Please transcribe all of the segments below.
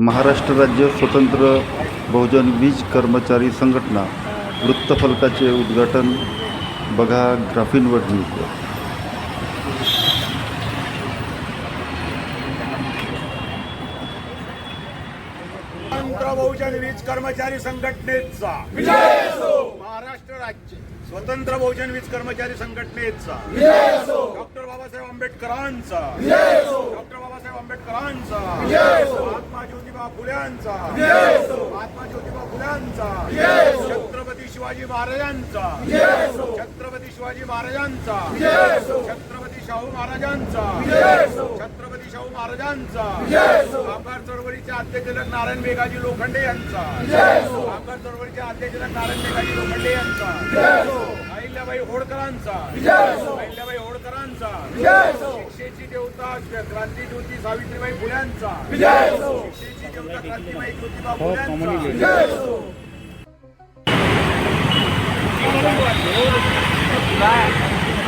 महाराष्ट्र राज्य स्वतंत्र बहुजन वीज कर्मचारी संघटना वृत्तफलकाचे उद्घाटन. बघा ग्राफिनवर स्वतंत्र बहुजन वीज कर्मचारी संघटनेचा. महाराष्ट्र राज्य. स्वतंत्र बहुजन वीज कर्मचारी संघटनेचा. डॉक्टर बाबासाहेब आंबेडकरांचा. डॉक्टर बाबासाहेब आंबेडकरांचा. महात्मा ज्योतिबा फुल्यांचा. महात्मा ज्योतिबा फुल्यांचा. छत्रपती शिवाजी महाराजांचा. छत्रपती शिवाजी महाराजांचा. छत्रपती शाहू महाराजांचा. छत्रपती शाहू महाराजांचा. आमदार चळवळीचे अध्यक्षजनक नारायण मेघाजी लोखंडे यांचा. आमदार चळवळीचे अध्यक्षजनक नारायण मेघाजी लोखंडे यांचा. अहिल्याबाई होळकरांचा. अहिल्याबाई होळकरांचा. शिक्षेची देवता क्रांती ज्योती सावित्रीबाई फुल्यांचा. शिक्षेची देवता क्रांतीबाई ज्योतिबा फुल्यांचा.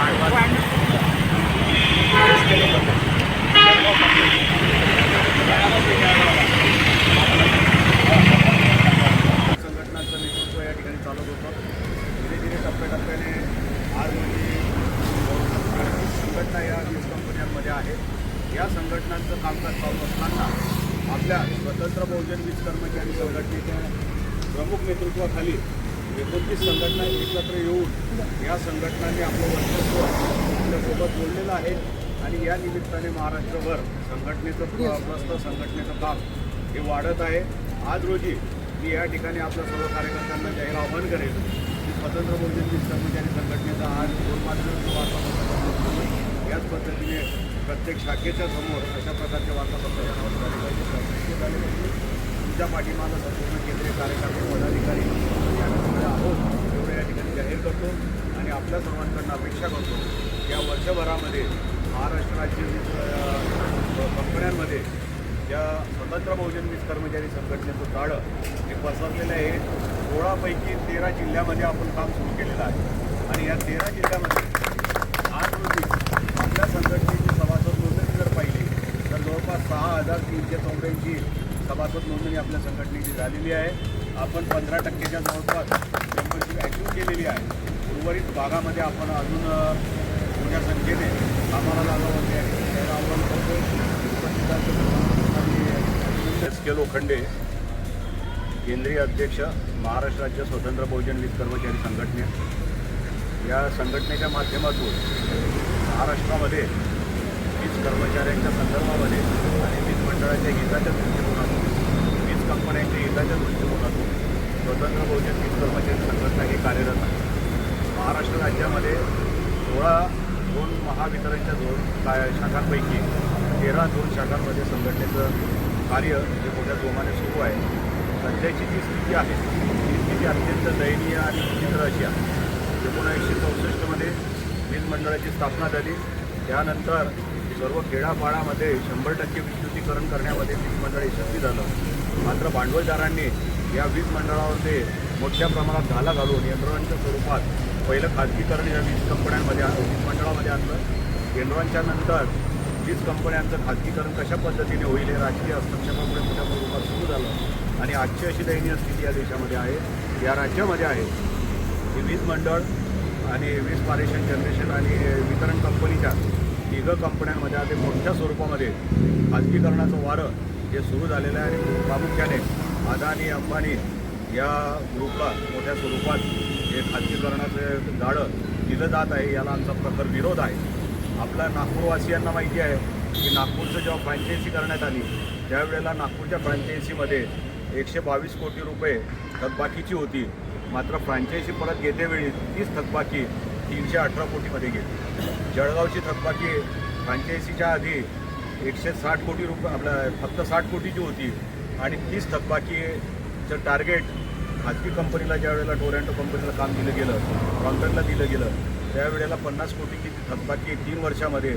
संघटनांचं या ठिकाणी चालत होतं. टप्प्याटप्प्याने आज म्हणजे संघटना या कंपन्यांमध्ये या संघटनांचं कामकाज चालू असताना आपल्या स्वतंत्र बहुजन वीज कर्मचारी संघटनेच्या प्रमुख नेतृत्वाखाली एकोणतीस संघटना एकत्र येऊन या संघटनांनी आपलं वर्चस्व आपल्यासोबत जोडलेलं आहे. आणि या निमित्ताने महाराष्ट्रभर संघटनेचं प्रस्त संघटनेचं काम हे वाढत आहे. आज रोजी मी या ठिकाणी आपल्या सर्व कार्यकर्त्यांना जाहीर आव्हान करेल की स्वतंत्र बहुजन कर्मचारी संघटनेचा आज दोन वार्तापत्र याच पद्धतीने प्रत्येक शाखेच्या समोर अशा प्रकारच्या वार्तापत्र तुमच्या पाठीमागं संपूर्ण केंद्रीय कार्यकर्ते पदाधिकारी आणि आहोत एवढं या ठिकाणी जाहीर करतो आणि आपल्या सर्वांकडनं अपेक्षा करतो या वर्षभरामध्ये महाराष्ट्र राज्य वीज कंपन्यांमध्ये या स्वतंत्र बहुजन वीज कर्मचारी संघटनेचं जाळं हे पसरलेलं आहे. सोळापैकी तेरा जिल्ह्यामध्ये आपण काम सुरू केलेलं आहे. आणि या तेरा जिल्ह्यामध्ये आज रोजी आपल्या संघटनेची सभासद नोंदणी जर पाहिली तर जवळपास सहा हजार तीनशे चौऱ्याऐंशी सभासद नोंदणी आपल्या संघटनेची झालेली आहे. आपण पंधरा टक्केच्या जवळपास मेंबरशिप ॲक्टिव्ह केलेली आहे. उर्वरित भागामध्ये आपण अजून मोठ्या संख्येने आम्हाला लागावं त्याला आव्हान करतो एस के लोखंडे केंद्रीय अध्यक्ष महाराष्ट्र राज्य स्वतंत्र बहुजन वीज कर्मचारी संघटने. या संघटनेच्या माध्यमातून महाराष्ट्रामध्ये वीज कर्मचाऱ्यांच्या संदर्भामध्ये आणि वीज मंडळाच्या हिताच्या दृष्टिकोनातून वीज कंपन्यांच्या हिताच्या दृष्टिकोनातून स्वतंत्र बहुजन वीज कर्मचारी संघटना ही कार्यरत आहे. महाराष्ट्र राज्यामध्ये सोळा दोन महावितरणच्या दोन काय शाखांपैकी तेरा दोन शाखांमध्ये संघटनेचं कार्य हे मोठ्या जोमाने सुरू आहे. सध्याची जी स्थिती आहे ती स्थिती अत्यंत दयनीय आणि विचित्र अशी आहे. एकोणीसशे चौसष्टमध्ये वीज मंडळाची स्थापना झाली. त्यानंतर सर्व खेडापाडामध्ये शंभर टक्के विद्युतीकरण करण्यामध्ये वीज मंडळ यशस्वी झालं. मात्र भांडवलदारांनी या वीज मंडळावरती मोठ्या प्रमाणात घाला घालून यंत्रणांच्या स्वरूपात पहिलं खाजगीकरण या वीज कंपन्यांमध्ये आ- वीज मंडळामध्ये आणलं केंद्रांच्या नंतर वीज कंपन्यांचं खाजगीकरण कशा पद्धतीने होईल हे राजकीय हस्तक्षेपामुळे मोठ्या स्वरूपात सुरू झालं. आणि आजची अशी दयनीय स्थिती या देशामध्ये आहे या राज्यामध्ये आहे. की वीज मंडळ आणि वीज पारेशन जनरेशन आणि वितरण कंपनीच्या तिघं कंपन्यांमध्ये आता मोठ्या स्वरूपामध्ये खाजगीकरणाचं वारं हे सुरू झालेलं आहे. आणि प्रामुख्याने अदानी अंबानी या ग्रुपला मोठ्या स्वरूपात हे खाजगीकरणाचं गाडं दिलं जात आहे याला आमचा प्रखर विरोध आहे. आपल्या नागपूरवासियांना माहिती आहे की नागपूरचं जेव्हा फ्रँचायसी करण्यात आली त्यावेळेला नागपूरच्या फ्रँचायसीमध्ये एकशे बावीस कोटी रुपये थकबाकीची होती. मात्र फ्रँचायसी परत घेतेवेळी तीच थकबाकी तीनशे अठरा कोटीमध्ये गेली. जळगावची थकबाकी फ्रँचायसीच्या आधी एकशे साठ कोटी रुपये आपल्या फक्त साठ कोटीची होती आणि तीच थकबाकीचं टार्गेट खाजगी कंपनीला ज्या वेळेला टोरॅन्टो कंपनीला काम दिलं गेलं कॉन्ट्रॅक्टला दिलं गेलं त्यावेळेला पन्नास कोटीची थकबाकी तीन वर्षामध्ये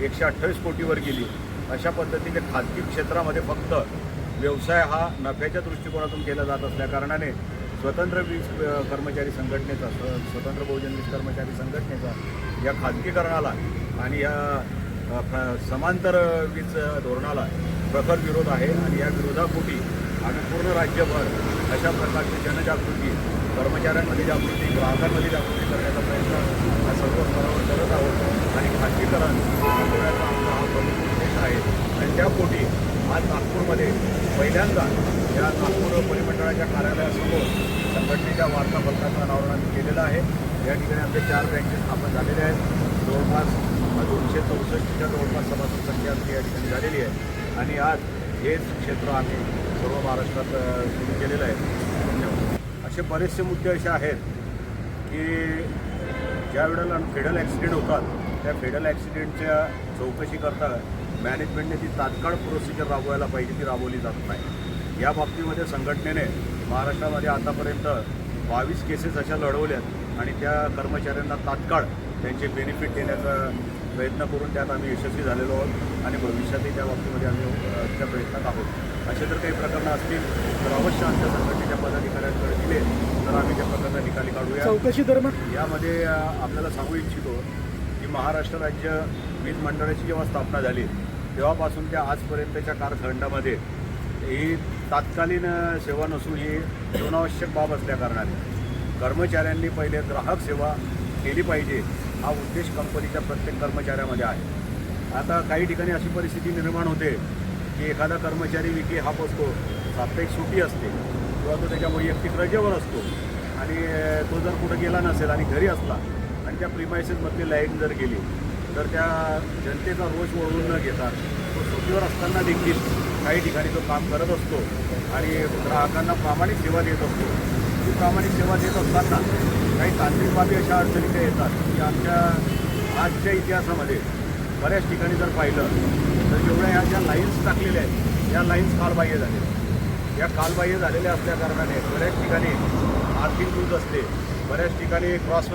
एकशे अठ्ठावीस कोटीवर गेली. अशा पद्धतीने खाजगी क्षेत्रामध्ये फक्त व्यवसाय हा नफ्याच्या दृष्टिकोनातून केला जात असल्याकारणाने स्वतंत्र वीज कर्मचारी संघटनेचा स्वतंत्र बहुजन वीज कर्मचारी संघटनेचा या खाजगीकरणाला आणि या फ- समांतर वीज धोरणाला प्रखर विरोध आहे आणि या विरोधापोटी आम्ही पूर्ण राज्यभर अशा प्रकारची जनजागृती कर्मचाऱ्यांमध्ये जागृती ग्राहकांमध्ये जागृती करण्याचा प्रयत्न हा सर्व स्तरावर करत आहोत. आणि खाजगीकरण थांबवण्याचा आमचा हा प्रमुख उद्देश आहे. आणि त्यापोटी आज नागपूरमध्ये पहिल्यांदा या नागपूर परिमंडळाच्या कार्यालयासमोर संघटनेच्या वार्तापत्रकाचं अनावरण केलेलं आहे. या ठिकाणी आमचे चार बँकेत स्थापन झालेले आहेत. जवळपास दोनशे चौसष्टच्या जवळपास सभासद संख्या आमची या ठिकाणी झालेली आहे. आणि आज हेच क्षेत्र आम्ही सर्व महाराष्ट्रात सुरू केलेलं आहे. असे बरेचसे मुद्दे असे आहेत की ज्या वेळेला फेडल ॲक्सिडेंट होतात त्या फेडल ॲक्सिडेंटच्या चौकशी करता मॅनेजमेंटने ती तात्काळ प्रोसिजर राबवायला पाहिजे ती राबवली जात नाही. या बाबतीमध्ये संघटनेने महाराष्ट्रामध्ये आतापर्यंत बावीस केसेस अशा लढवल्यात आणि त्या कर्मचाऱ्यांना तात्काळ त्यांचे बेनिफिट देण्याचा प्रयत्न करून त्यात आम्ही यशस्वी झालेलो आहोत आणि भविष्यातही त्या बाबतीमध्ये आम्ही त्या प्रयत्नात आहोत. असे जर काही प्रकरणं असतील तर अवश्य आमच्या संघटनेच्या पदाधिकाऱ्यांकडे दिले तर आम्ही त्या प्रकरणं निकाली काढूया. चौकशी दरम्यान? यामध्ये आपल्याला सांगू इच्छितो की महाराष्ट्र राज्य वीज मंडळाची जेव्हा स्थापना झाली तेव्हापासून त्या आजपर्यंतच्या कालखंडामध्ये ही तात्कालीन सेवा नसून ही जीवनावश्यक बाब असल्याकारणाने कर्मचाऱ्यांनी पहिले ग्राहक सेवा केली पाहिजे. हा उद्देश कंपनीच्या प्रत्येक कर्मचाऱ्यामध्ये आहे. आता काही ठिकाणी अशी परिस्थिती निर्माण होते की एखादा कर्मचारी विकी हाफ असतो साप्ताहिक सुट्टी असते किंवा तो त्याच्या वैयक्तिक रजेवर असतो आणि तो जर कुठं गेला नसेल आणि घरी असला आणि त्या प्रिमायसेसमधली लाईन जर गेली तर त्या जनतेचा रोष वळवून न घेता तो सुट्टीवर असताना देखील काही ठिकाणी तो काम करत असतो आणि ग्राहकांना प्रामाणिक सेवा देत असतो. ती प्रामाणिक सेवा देत असताना काही तांत्रिक बाबी अशा अडचणीच्या येतात की आमच्या आजच्या इतिहासामध्ये बऱ्याच ठिकाणी जर पाहिलं तर जेवढ्या ह्या ज्या लाईन्स टाकलेल्या आहेत या लाईन्स कालबाह्य झालेल्या आहेत. या कालबाह्य झालेल्या असल्या कारणाने बऱ्याच ठिकाणी आर्थिक दूध असते बऱ्याच ठिकाणी क्रॉस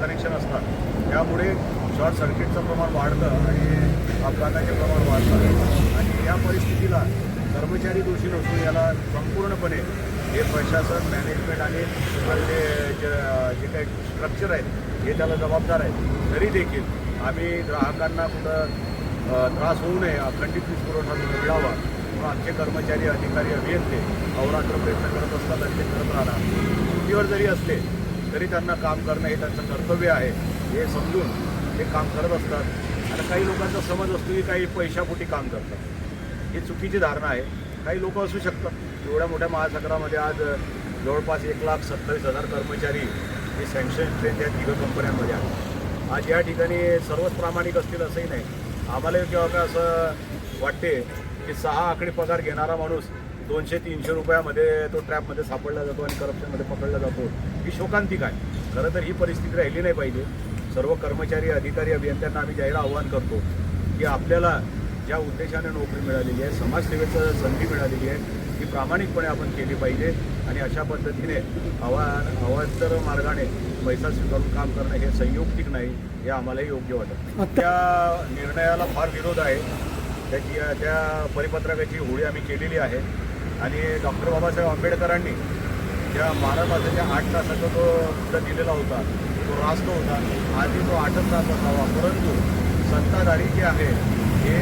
कनेक्शन असतात त्यामुळे शॉर्ट सर्किटचं प्रमाण वाढतं आणि अपघाताचे प्रमाण वाढतं आणि या परिस्थितीला कर्मचारी दोषी नसून याला संपूर्णपणे हे प्रशासन मॅनेजमेंट आणि आपले जे जे काही स्ट्रक्चर आहेत हे त्याला जबाबदार आहेत. तरी देखील आम्ही ग्राहकांना कुठं त्रास होऊ नये अखंडित वीज पुरवठा मिळावा म्हणून आमचे कर्मचारी अधिकारी अभियंते अवरात्र प्रयत्न करत असतात आणि ते करत राहणार. सुट्टीवर जरी असले तरी त्यांना काम करणं हे त्यांचं कर्तव्य आहे. हे समजून ते काम करत असतात. आणि काही लोकांचा समज असतो की काही पैशापोटी काम करतात. ही चुकीची धारणा आहे. काही लोक असू शकतात. एवढ्या मोठ्या महासागरामध्ये आज जवळपास एक लाख सत्तावीस हजार कर्मचारी हे सँक्शन ट्रेन त्या तिघ कंपन्यांमध्ये आहेत. आज या ठिकाणी सर्वच प्रामाणिक असतील असंही नाही. आम्हाला केव्हा का असं वाटते की सहा आकडे पगार घेणारा माणूस दोनशे तीनशे रुपयामध्ये तो ट्रॅपमध्ये सापडला जातो आणि करप्शनमध्ये पकडला जातो. ही शोकांतिक आहे. खरं तर ही परिस्थिती राहिली नाही पाहिजे. सर्व कर्मचारी अधिकारी अभियंत्यांना आम्ही जाहीर आवाहन करतो की आपल्याला ज्या उद्देशाने नोकरी मिळालेली आहे समाजसेवेचं संधी मिळालेली आहे प्रामाणिकपणे आपण केली पाहिजे आणि अशा पद्धतीने हवा अवांतर मार्गाने पैसा स्वीकारून काम करणं हे संयुक्तिक नाही हे आम्हालाही योग्य वाटत. त्या निर्णयाला फार विरोध आहे. त्याची त्या परिपत्रकाची होळी आम्ही केलेली आहे. आणि डॉक्टर बाबासाहेब आंबेडकरांनी ज्या महाराष्ट्राच्या आठ तासाचा जो मुद्दा दिलेला होता तो रास्त होता. आधी तो आठच तास असावा. परंतु सत्ताधारी जे आहे हे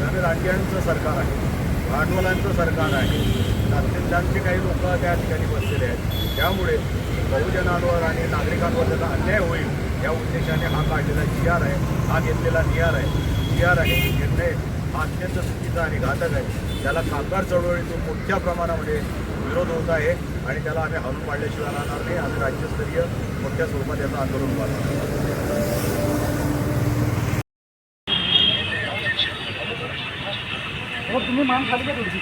धनराज्यांचं सरकार आहे. भांडवलांचं सरकार आहे. नागरिकांचे काही लोक त्या ठिकाणी बसलेले आहेत. त्यामुळे बहुजनांवर आणि नागरिकांवर त्याचा अन्याय होईल या उद्देशाने हा काढलेला जी आर आहे हा घेतलेला निआर आहे. जी आर आहे निर्णय हा अत्यंत चुकीचा आणि घातक आहे. त्याला कामगार चळवळीतून मोठ्या प्रमाणामध्ये विरोध होत आहे आणि त्याला आम्ही हाणून पाडल्याशिवाय राहणार नाही. आम्ही राज्यस्तरीय मोठ्या स्वरूपात याचं आंदोलन उभारणार মান থাকবে রুজি